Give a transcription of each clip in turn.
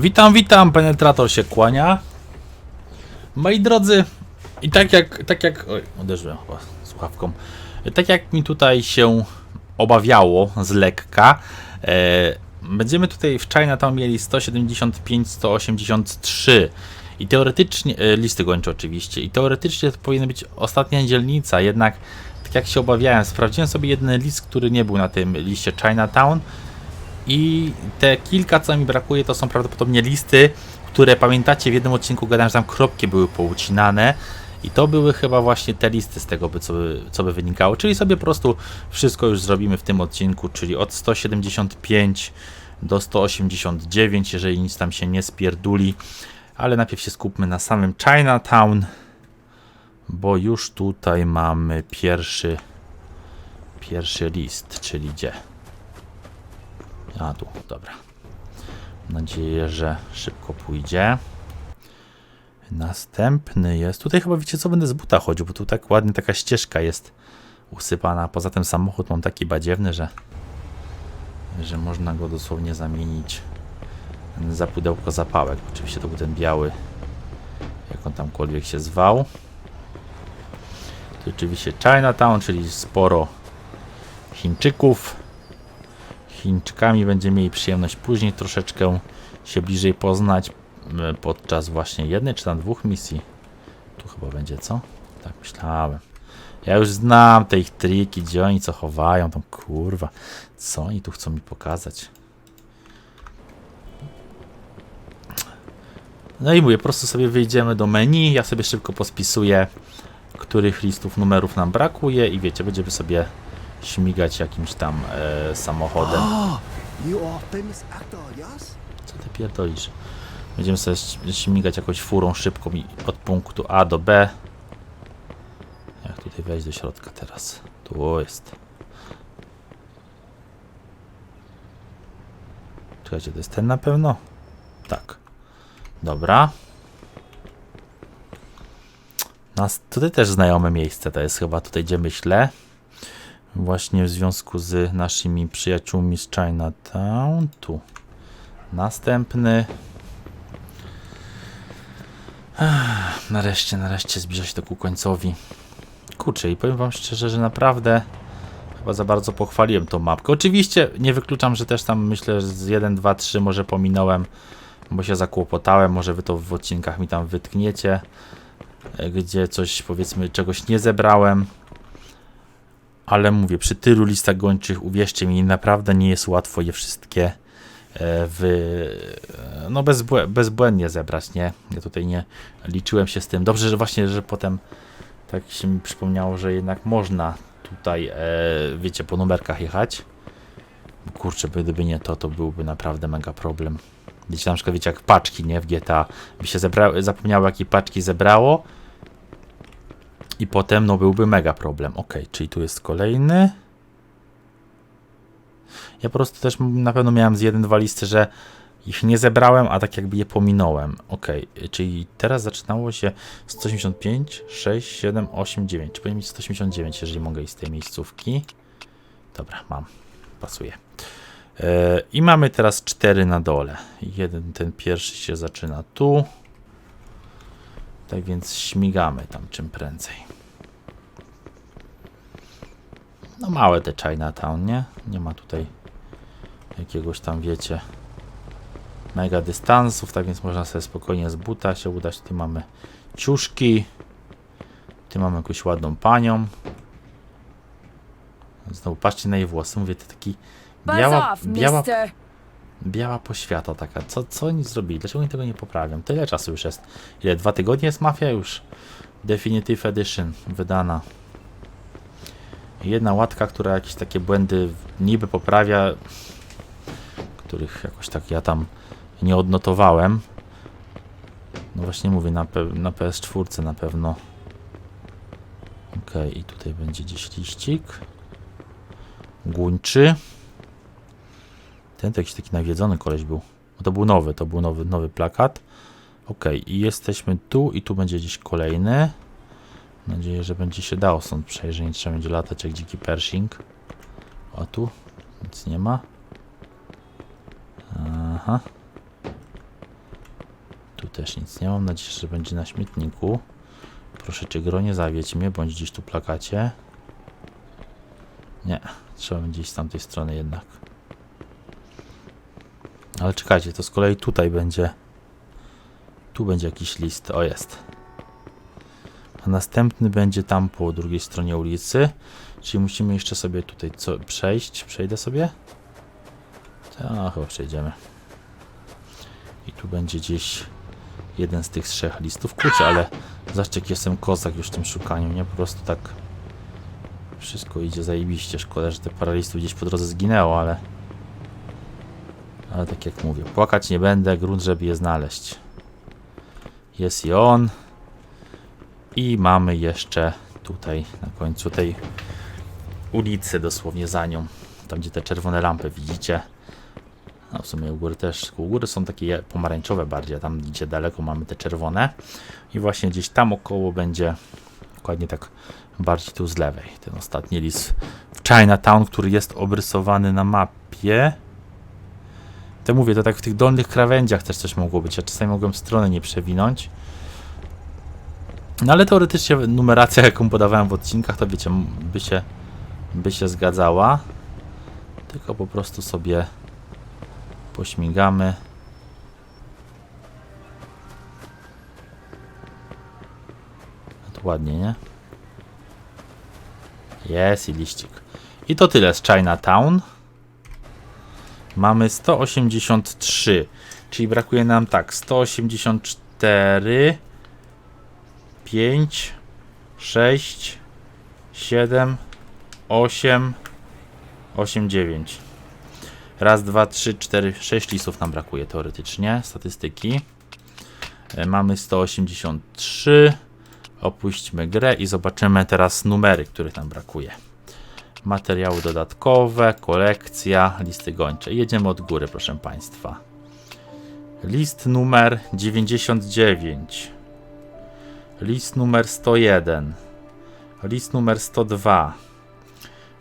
Witam, witam, penetrator się kłania. Moi drodzy, i tak jak, tak jak, oj, uderzyłem chyba słuchawką. Tak jak mi tutaj się obawiało z lekka, e, będziemy tutaj w Chinatown mieli 175, 183 i teoretycznie, e, listy gończe oczywiście, i teoretycznie to powinna być ostatnia dzielnica, jednak tak jak się obawiałem, sprawdziłem sobie jeden list, który nie był na tym liście Chinatown, i te kilka, co mi brakuje, to są prawdopodobnie listy, które pamiętacie w jednym odcinku gadałem, że tam kropki były poucinane. I to były chyba właśnie te listy z tego, by, co, by, co by wynikało. Czyli sobie po prostu wszystko już zrobimy w tym odcinku, czyli od 175 do 189, jeżeli nic tam się nie spierduli. Ale najpierw się skupmy na samym Chinatown, bo już tutaj mamy pierwszy, pierwszy list, czyli gdzie? A tu, dobra. Mam nadzieję, że szybko pójdzie. Następny jest. Tutaj chyba wiecie co będę z buta chodził, bo tu tak ładnie taka ścieżka jest usypana. Poza tym samochód mam taki badziewny, że że można go dosłownie zamienić za pudełko zapałek. Oczywiście to był ten biały, jak on tamkolwiek się zwał. Tu oczywiście Chinatown, czyli sporo Chińczyków. Chińczykami będziemy mieli przyjemność później troszeczkę się bliżej poznać m, podczas właśnie jednej czy tam dwóch misji. Tu chyba będzie co? Tak myślałem. Ja już znam te ich triki, gdzie oni co chowają, tam kurwa. Co oni tu chcą mi pokazać? No i mówię, po prostu sobie wyjdziemy do menu, ja sobie szybko pospisuję, których listów numerów nam brakuje i wiecie, będziemy sobie śmigać jakimś tam e, samochodem. Co ty pierdolisz? Będziemy sobie śmigać jakąś furą szybką i od punktu A do B. Jak tutaj wejść do środka teraz? Tu jest. Czekajcie, to jest ten na pewno? Tak. Dobra. Nas, tutaj też znajome miejsce to jest chyba tutaj, gdzie myślę. Właśnie w związku z naszymi przyjaciółmi z Chinatown. Tu. Następny. Ech, Nareszcie, nareszcie zbliża się to ku końcowi. Kurczę, i powiem wam szczerze, że naprawdę chyba za bardzo pochwaliłem tą mapkę. Oczywiście nie wykluczam, że też tam myślę, że z 1, 2, 3 może pominąłem, bo się zakłopotałem. Może wy to w odcinkach mi tam wytkniecie, e, gdzie coś powiedzmy czegoś nie zebrałem. Ale mówię, przy tylu listach gończych, uwierzcie mi, naprawdę nie jest łatwo je wszystkie e, w, no bezbłę, bezbłędnie zebrać, nie? Ja tutaj nie liczyłem się z tym. Dobrze, że właśnie, że potem tak się mi przypomniało, że jednak można tutaj, e, wiecie, po numerkach jechać. Kurczę, by- gdyby nie to, to byłby naprawdę mega problem. Wiecie, na przykład, wiecie, jak paczki, nie? W GTA by się zebra- zapomniało, jakie paczki zebrało i potem, no, byłby mega problem. Ok, czyli tu jest kolejny. Ja po prostu też na pewno miałem z jeden, dwa listy, że ich nie zebrałem, a tak jakby je pominąłem. Ok, czyli teraz zaczynało się 185, 6, 7, 8, 9. Czy powinien mieć 189, jeżeli mogę iść z tej miejscówki? Dobra, mam. Pasuje. E, I mamy teraz 4 na dole. Jeden, ten pierwszy się zaczyna tu. Tak więc śmigamy tam czym prędzej. No małe te Chinatown, nie? Nie ma tutaj jakiegoś tam, wiecie, mega dystansów, tak więc można sobie spokojnie z buta się udać. Tu mamy ciuszki, tu mamy jakąś ładną panią. Znowu patrzcie na jej włosy, mówię, to taki biała, biała, biała poświata taka. Co, co oni zrobili? Dlaczego oni tego nie poprawią? Tyle czasu już jest. Ile? Dwa tygodnie jest Mafia już? Definitive Edition wydana. Jedna łatka, która jakieś takie błędy niby poprawia, których jakoś tak ja tam nie odnotowałem. No właśnie mówię, na, na PS4 na pewno. Ok, i tutaj będzie gdzieś liścik. Guńczy. Ten to jakiś taki nawiedzony koleś był. No to był nowy, to był nowy, nowy plakat. Ok, i jesteśmy tu i tu będzie gdzieś kolejny. Mam nadzieję, że będzie się dało stąd przejść, że nie trzeba będzie latać jak dziki Pershing. A tu nic nie ma. Aha. też nic nie mam. nadzieję, że będzie na śmietniku. Proszę cię, gro, nie zawiedź mnie, bądź gdzieś tu plakacie. Nie, trzeba będzie iść z tamtej strony jednak. Ale czekajcie, to z kolei tutaj będzie. Tu będzie jakiś list. O, jest. Następny będzie tam po drugiej stronie ulicy. Czyli musimy jeszcze sobie tutaj co przejść. Przejdę sobie? Tak, chyba przejdziemy. I tu będzie gdzieś jeden z tych trzech listów. Kurczę, ale zobaczcie, jestem kozak już w tym szukaniu, nie? Po prostu tak wszystko idzie zajebiście. Szkoda, że te parę listów gdzieś po drodze zginęło, ale ale tak jak mówię, płakać nie będę, grunt, żeby je znaleźć. Jest i on. I mamy jeszcze tutaj na końcu tej ulicy, dosłownie za nią. Tam, gdzie te czerwone lampy widzicie. No w sumie u góry też. U góry są takie pomarańczowe bardziej, tam gdzie daleko mamy te czerwone. I właśnie gdzieś tam około będzie dokładnie tak bardziej tu z lewej. Ten ostatni list w Chinatown, który jest obrysowany na mapie. To mówię, to tak w tych dolnych krawędziach też coś mogło być. Ja czasami mogłem stronę nie przewinąć. No ale teoretycznie numeracja, jaką podawałem w odcinkach, to wiecie, by się, by się zgadzała. Tylko po prostu sobie pośmigamy. To ładnie, nie? Jest i liścik. I to tyle z Chinatown. Mamy 183, czyli brakuje nam tak 184, 5, 6, 7, 8, 8, 9. Raz, dwa, trzy, cztery, sześć listów nam brakuje teoretycznie. Statystyki. E, Mamy 183. Opuśćmy grę i zobaczymy teraz numery, których nam brakuje. Materiały dodatkowe, kolekcja, listy gończe. Jedziemy od góry, proszę Państwa. List numer 99. List numer 101. List numer 102.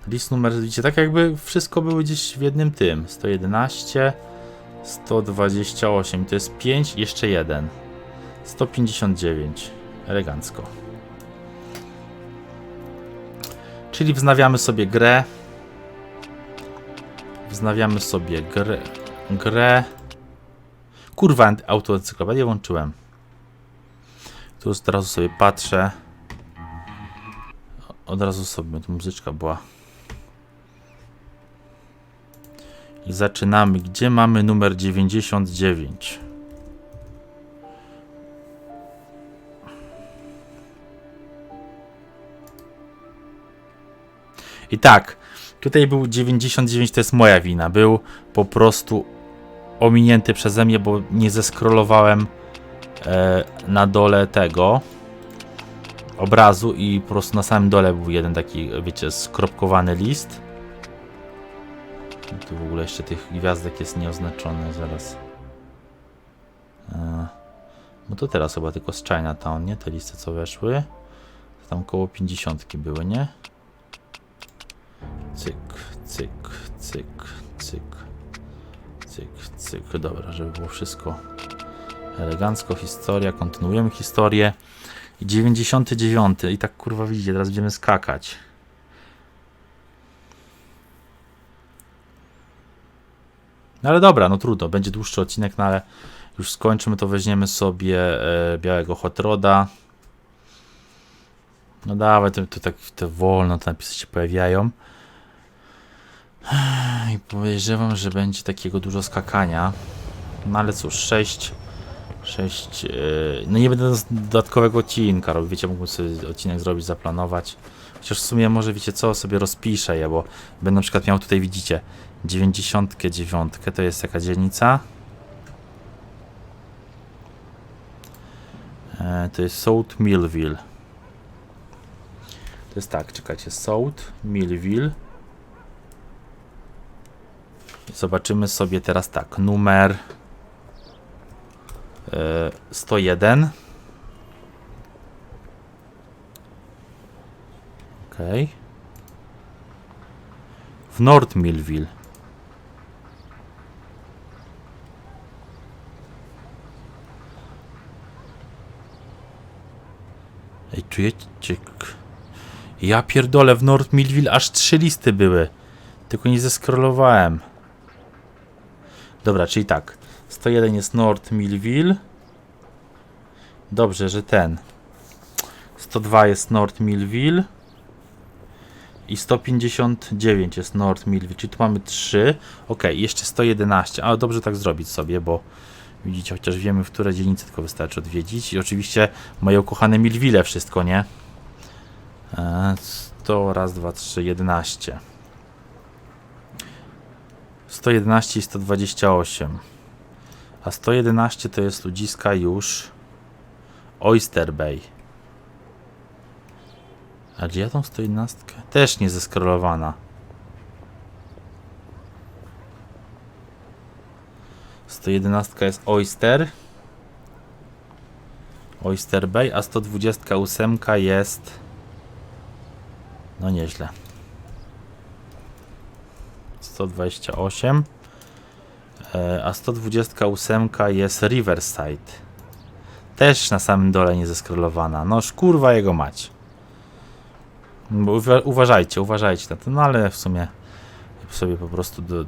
List numer, widzicie, tak jakby wszystko było gdzieś w jednym tym. 111, 128, to jest 5, jeszcze jeden. 159. Elegancko. Czyli wznawiamy sobie grę. Wznawiamy sobie grę. grę. Kurwa, autoencyklopedię włączyłem. Tu od razu sobie patrzę. Od razu sobie, tu muzyczka była. I zaczynamy. Gdzie mamy numer 99? I tak, tutaj był 99, to jest moja wina. Był po prostu ominięty przeze mnie, bo nie zeskrolowałem na dole tego obrazu i po prostu na samym dole był jeden taki, wiecie, skropkowany list. Tu w ogóle jeszcze tych gwiazdek jest nieoznaczone, zaraz. E, no to teraz chyba tylko z Chinatown, nie? Te listy co weszły. Tam koło 50 były, nie? Cyk, cyk, cyk, cyk, cyk, cyk. Dobra, żeby było wszystko elegancko. Historia, kontynuujemy historię. I 99. I tak kurwa widzicie, teraz będziemy skakać. No ale dobra, no trudno, będzie dłuższy odcinek, no ale już skończymy, to weźmiemy sobie e, białego hot roda. No dawaj, to, to tak te wolno te napisy się pojawiają. I podejrzewam, że będzie takiego dużo skakania. No ale cóż, 6. 6. no nie będę dodatkowego odcinka robił. Wiecie, mógłbym sobie odcinek zrobić, zaplanować. Chociaż w sumie może wiecie co, sobie rozpiszę je, bo będę na przykład miał tutaj, widzicie, 99 to jest jaka dzielnica? E, to jest South Millville. To jest tak, czekajcie, South Millville. Zobaczymy sobie teraz tak, numer e, E, 101. Okej. Okay. W North Millville. Ej, czujecie... Ja pierdolę, w North Millville aż trzy listy były. Tylko nie zeskrolowałem. Dobra, czyli tak. 101 jest North Millville. Dobrze, że ten. 102 jest North Millville. I 159 jest North Millville, czyli tu mamy 3. Ok, jeszcze 111, ale dobrze tak zrobić sobie, bo widzicie, chociaż wiemy, w które dzielnice tylko wystarczy odwiedzić. I oczywiście moje ukochane Millville wszystko, nie? E, 100, raz, dwa, trzy, 11. 111 i 128. A 111 to jest ludziska już Oyster Bay. A gdzie ja tą 111? Też nie zeskrolowana. 111 jest Oyster. Oyster Bay, a 128 jest. No nieźle. 128. E, A 128 jest Riverside. Też na samym dole nie zeskrolowana. No kurwa jego mać. Bo Uważajcie, uważajcie na to. No ale w sumie sobie po prostu do,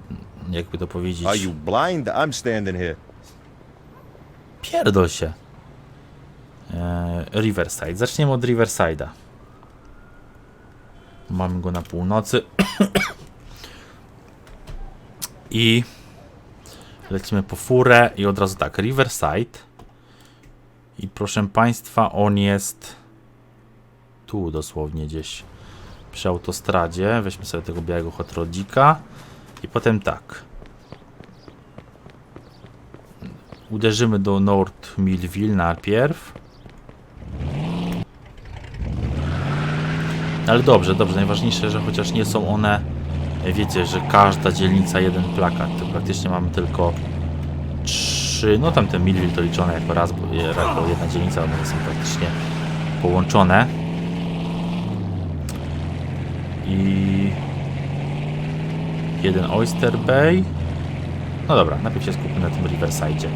jakby to powiedzieć. Are you blind? I'm standing here. Pierdol się. E, Riverside. Zaczniemy od Riverside'a. Mamy go na północy. I lecimy po furę i od razu tak, Riverside. I proszę Państwa, on jest tu dosłownie gdzieś przy autostradzie. Weźmy sobie tego białego hot rodzika. I potem tak. Uderzymy do North Millville najpierw. Ale dobrze, dobrze. Najważniejsze, że chociaż nie są one, wiecie, że każda dzielnica jeden plakat. To praktycznie mamy tylko trzy. No tam ten Millville to liczone jako raz, bo jedna dzielnica, one są praktycznie połączone. I jeden Oyster Bay. No dobra, najpierw się skupmy na tym Riverside.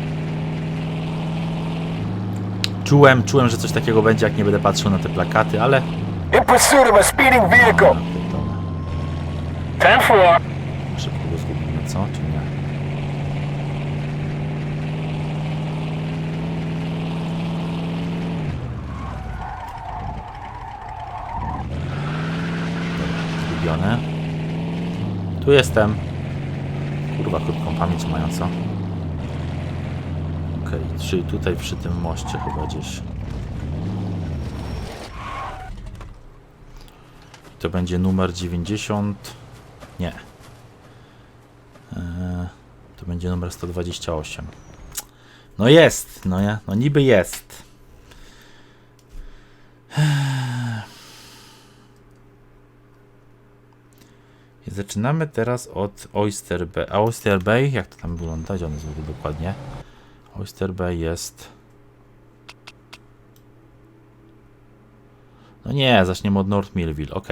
Czułem, czułem, że coś takiego będzie, jak nie będę patrzył na te plakaty, ale... In pursuit of a speeding vehicle. Pierdolę. 10-4. Szybko go zgubimy, co? Czy nie? Zgubione. Tu jestem. Kurwa, krótką pamięć mają, co? Okej, czyli tutaj przy tym moście chyba gdzieś. To będzie numer 90. Nie. Eee, to będzie numer 128. No jest, no ja, no niby jest. I zaczynamy teraz od Oyster Bay. A Oyster Bay, jak to tam wygląda? Gdzie on jest dokładnie? Oyster Bay jest... No nie, zaczniemy od North Millville, ok.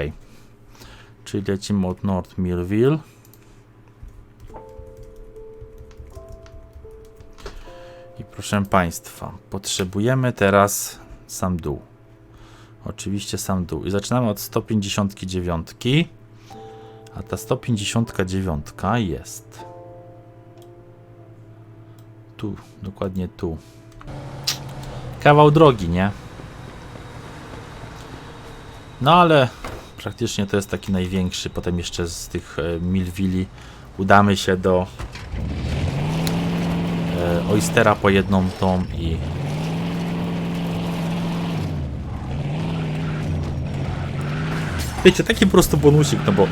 Czyli lecimy od North Millville. I proszę Państwa, potrzebujemy teraz sam dół. Oczywiście sam dół. I zaczynamy od 159. A ta 159 jest tu, dokładnie tu. Kawał drogi, nie? No ale praktycznie to jest taki największy. Potem jeszcze z tych e, Millvilli udamy się do e, Oystera po jedną tą i Wiecie, taki po prostu bonusik, no bo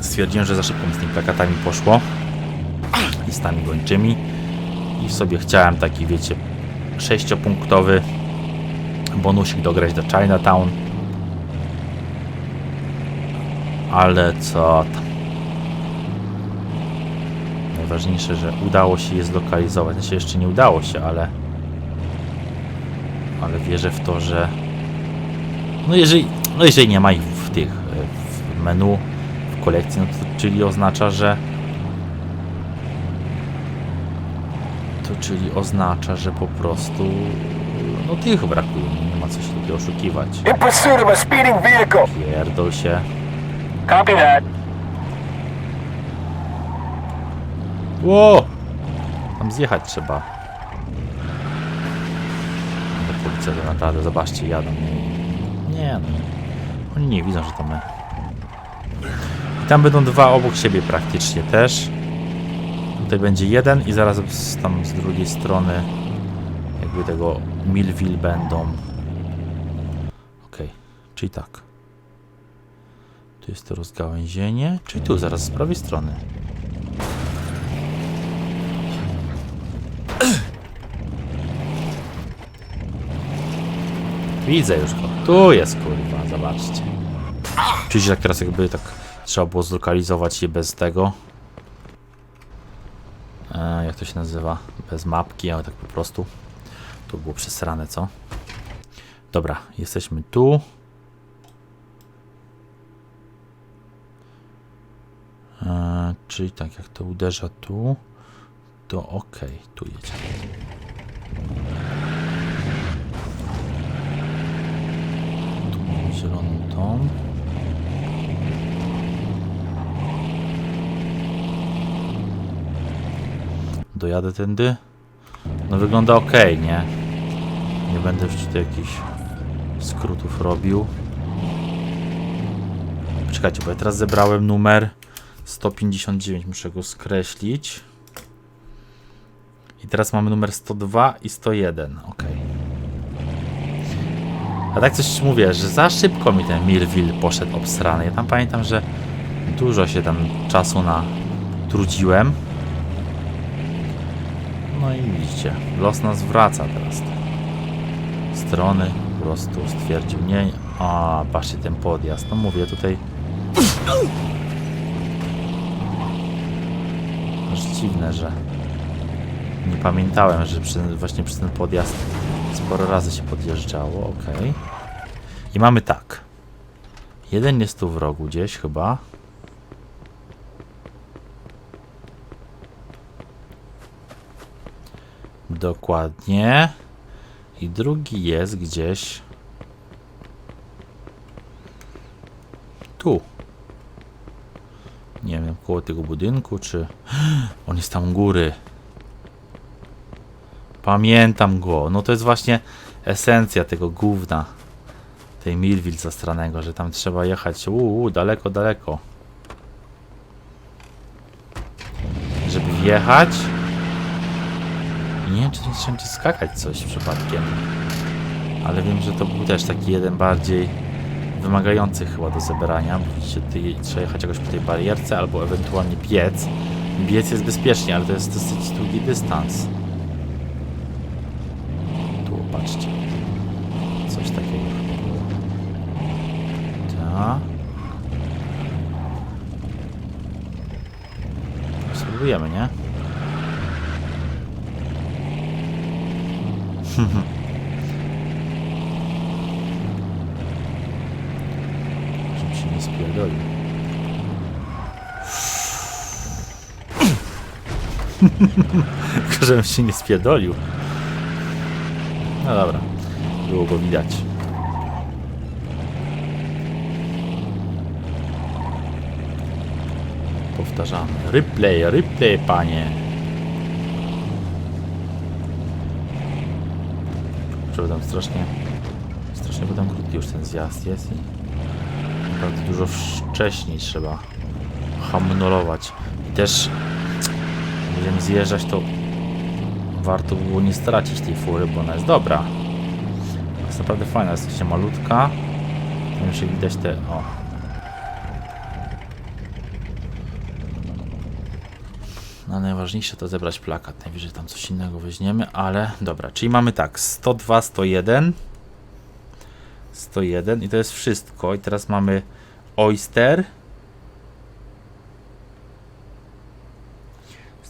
stwierdziłem, że za szybko z tymi plakatami poszło listami gończymi i sobie chciałem taki, wiecie, sześciopunktowy bonusik dograć do Chinatown ale co tam najważniejsze, że udało się je zlokalizować znaczy jeszcze nie udało się, ale ale wierzę w to, że no jeżeli, no jeżeli nie ma ich w tych w menu w kolekcji, no to czyli oznacza, że to czyli oznacza, że po prostu no tych brakuje, nie ma co się tutaj oszukiwać. Pierdol się. Copy that. Ło! Tam zjechać trzeba. Ale policja to naprawdę, zobaczcie, jadą. Nie, no. Oni nie widzą, że to my. I tam będą dwa obok siebie praktycznie też. Tutaj będzie jeden i zaraz z, tam z drugiej strony jakby tego Millville będą. Okej, czyli tak. Tu jest to rozgałęzienie, czyli tu zaraz z prawej strony. Widzę już go. Tu jest kurwa, zobaczcie. Czyli tak teraz jakby tak trzeba było zlokalizować je bez tego. E, jak to się nazywa? Bez mapki, ale tak po prostu. Tu było przesrane, co? Dobra, jesteśmy tu. E, czyli tak, jak to uderza tu, to ok, tu jedziemy. Tu mamy zieloną tą. Dojadę tędy. No wygląda ok, nie? Nie będę już tutaj jakichś skrótów robił. Czekajcie, bo ja teraz zebrałem numer 159, muszę go skreślić. I teraz mamy numer 102 i 101, ok. A tak coś mówię, że za szybko mi ten Millville poszedł obsrany. Ja tam pamiętam, że dużo się tam czasu na trudziłem. No i widzicie, los nas wraca teraz. Strony po prostu stwierdził, nie. A, patrzcie ten podjazd. No mówię tutaj. Aż dziwne, że nie pamiętałem, że przy, właśnie przez ten podjazd sporo razy się podjeżdżało. Ok. I mamy tak. Jeden jest tu w rogu gdzieś chyba. Dokładnie. I drugi jest gdzieś tu. Nie wiem, koło tego budynku, czy... On jest tam u góry. Pamiętam go. No to jest właśnie esencja tego gówna. Tej Millville zastranego, że tam trzeba jechać uuu, daleko, daleko. Żeby wjechać. Nie wiem, czy nie trzeba skakać coś przypadkiem. Ale wiem, że to był też taki jeden bardziej wymagający chyba do zebrania. Widzicie, tutaj trzeba jechać jakoś po tej barierce, albo ewentualnie biec. Biec jest bezpiecznie, ale to jest dosyć długi dystans. Tu, patrzcie. Coś takiego chyba było. Tak. Spróbujemy, nie? Żebym się nie spierdolił. Tylko żebym się nie spierdolił. No dobra. Było go widać. Powtarzamy. Replay, replay, panie. Tam strasznie, strasznie potem krótki już ten zjazd jest i dużo wcześniej trzeba hamnolować. I też będziemy zjeżdżać, to warto było nie stracić tej fury, bo ona jest dobra. Jest naprawdę fajna, jest jeszcze malutka. Tam jeszcze widać te, o. No najważniejsze to zebrać plakat. Najwyżej tam coś innego weźmiemy, ale dobra. Czyli mamy tak, 102, 101. 101 i to jest wszystko. I teraz mamy Oyster.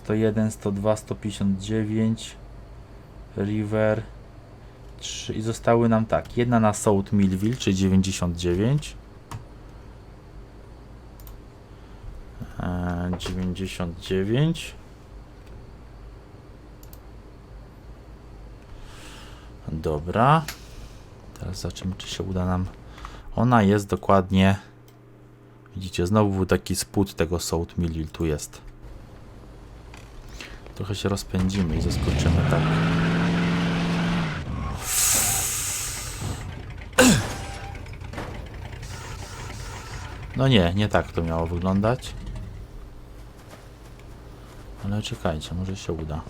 101, 102, 159. River. 3 i zostały nam tak. Jedna na South Millville, czyli 99. Eee, 99. Dobra. Teraz zobaczymy, czy się uda nam. Ona jest dokładnie. Widzicie, znowu był taki spód tego South Mill, tu jest. Trochę się rozpędzimy i zaskoczymy tak. No nie, nie tak to miało wyglądać. Ale czekajcie, może się uda.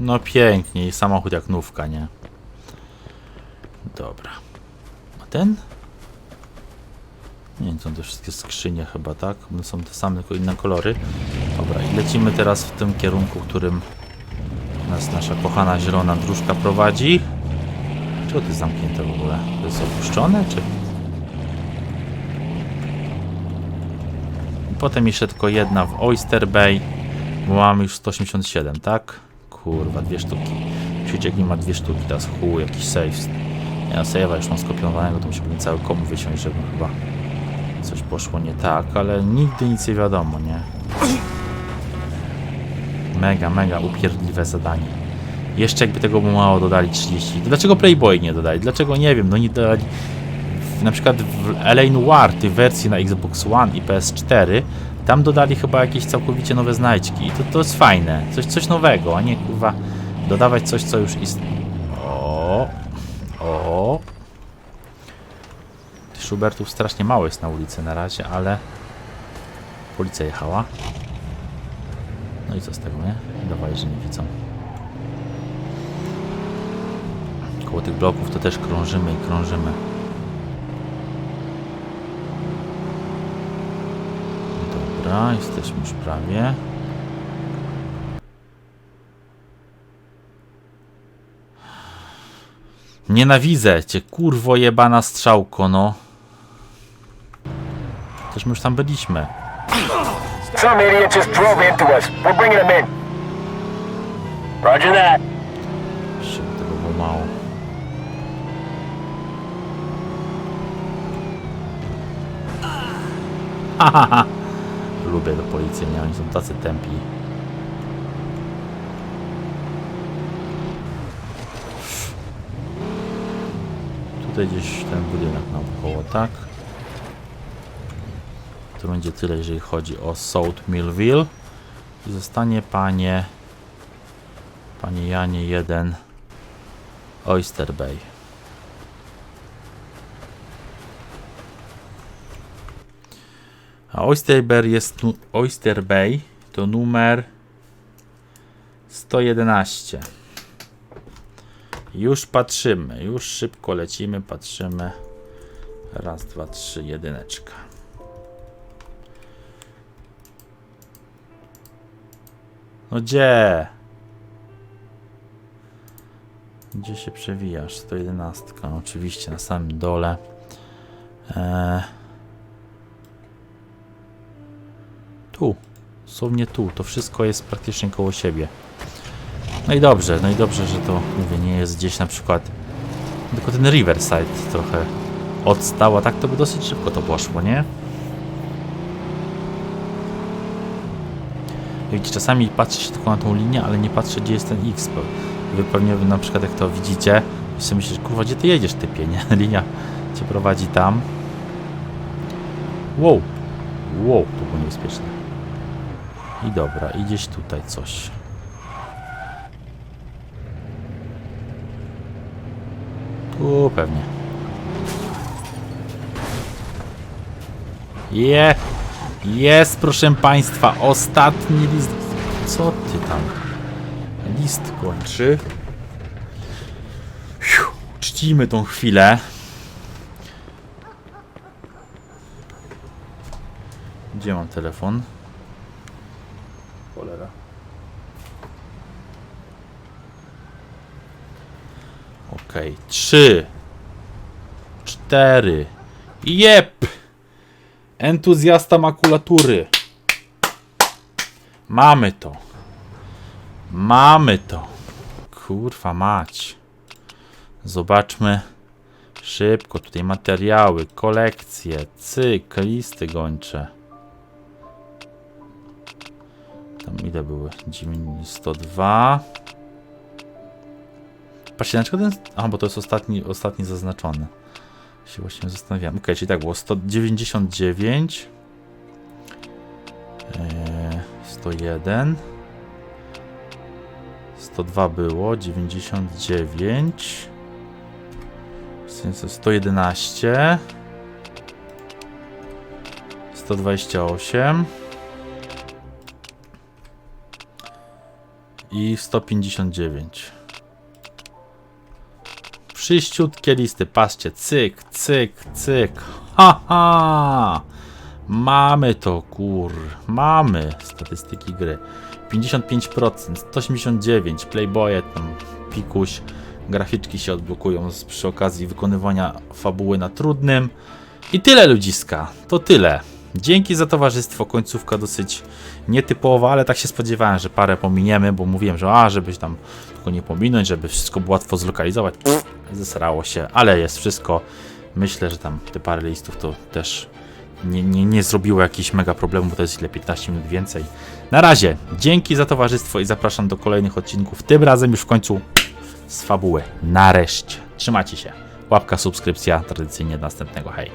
No pięknie i samochód jak nówka, nie? Dobra. A ten? Nie wiem, są te wszystkie skrzynie chyba, tak? One są te same, tylko inne kolory. Dobra, i lecimy teraz w tym kierunku, którym nas nasza kochana zielona dróżka prowadzi. Czego to jest zamknięte w ogóle? To jest opuszczone, czy... Potem jeszcze tylko jedna w Oyster Bay, bo mamy już 187, tak? Kurwa, dwie sztuki. Świeciek nie ma dwie sztuki, teraz chuj, jakiś save. Ja save'a już mam skopiowanego, to musi być cały komu wysiąść, żeby chyba coś poszło nie tak, ale nigdy nic nie wiadomo, nie? Mega, mega upierdliwe zadanie. Jeszcze jakby tego było mało dodali 30. Dlaczego Playboy nie dodali? Dlaczego nie wiem, no nie dodali na przykład w LA Noir tej wersji na Xbox One i PS4 tam dodali chyba jakieś całkowicie nowe znajdźki i to, to jest fajne, coś, coś nowego, a nie kurwa dodawać coś, co już istnieje. O, o. Schubertów strasznie mało jest na ulicy na razie, ale policja jechała. No i co z tego, nie? Dawaj, że nie widzą. Koło tych bloków to też krążymy i krążymy. Dobra, jesteśmy już prawie. Nienawidzę cię, kurwo jebana strzałko, no. Też my już tam byliśmy. Some idiot just drove into us. We're bringing him in. Roger that. Tego było mało. Hahaha. Lubię do policji, nie? Oni są tacy tępi. Tutaj gdzieś ten budynek naokoło, tak? To będzie tyle, jeżeli chodzi o South Millville. I zostanie panie... Panie Janie 1 Oyster Bay. A Oyster Bay jest Oyster Bay to numer 111. Już patrzymy, już szybko lecimy, patrzymy. Raz, dwa, trzy, jedyneczka. No gdzie? Gdzie się przewijasz? 111. Oczywiście na samym dole. Eee. Tu. Dosłownie tu. To wszystko jest praktycznie koło siebie. No i dobrze, no i dobrze, że to mówię, nie jest gdzieś na przykład. Tylko ten Riverside trochę odstał, a tak to by dosyć szybko to poszło, nie? Widzicie, czasami patrzy się tylko na tą linię, ale nie patrzy gdzie jest ten X. Wy pewnie na przykład jak to widzicie, i sobie myślisz, kurwa, gdzie ty jedziesz, typie, nie? Linia cię prowadzi tam. Wow. Wow, to było niebezpieczne. I dobra, i gdzieś tutaj coś. Tu pewnie. Je! Jest, proszę Państwa, ostatni list. Co ty tam? List kończy. Fiu, Czcimy tą chwilę. Gdzie mam telefon? Cholera. Okej, trzy, cztery. Jep! Entuzjasta makulatury. Mamy to. Mamy to. Kurwa mać. Zobaczmy szybko tutaj materiały, kolekcje, cyk, listy gończe. Tam ile były? 9, 102. Patrzcie, przykład ten... Aha, bo to jest ostatni, ostatni zaznaczony. Się właśnie zastanawiam. Ok, czyli tak było 199. Eee, 101. 102 było, 99. W sensie 111. 128. I 159. Wszyściutkie listy, patrzcie, cyk, cyk, cyk. Ha, ha. Mamy to, kur. Mamy statystyki gry. 55%, 189, Playboye, tam pikuś, graficzki się odblokują z, przy okazji wykonywania fabuły na trudnym. I tyle ludziska, to tyle. Dzięki za towarzystwo, końcówka dosyć nietypowa, ale tak się spodziewałem, że parę pominiemy, bo mówiłem, że a, żebyś tam tylko nie pominąć, żeby wszystko było łatwo zlokalizować. Pff, zesrało się, ale jest wszystko. Myślę, że tam te parę listów to też nie, nie, nie zrobiło jakichś mega problemów, bo to jest ile 15 minut więcej. Na razie, dzięki za towarzystwo i zapraszam do kolejnych odcinków. Tym razem już w końcu z fabuły. Nareszcie. Trzymajcie się. Łapka, subskrypcja, tradycyjnie do następnego. Hej.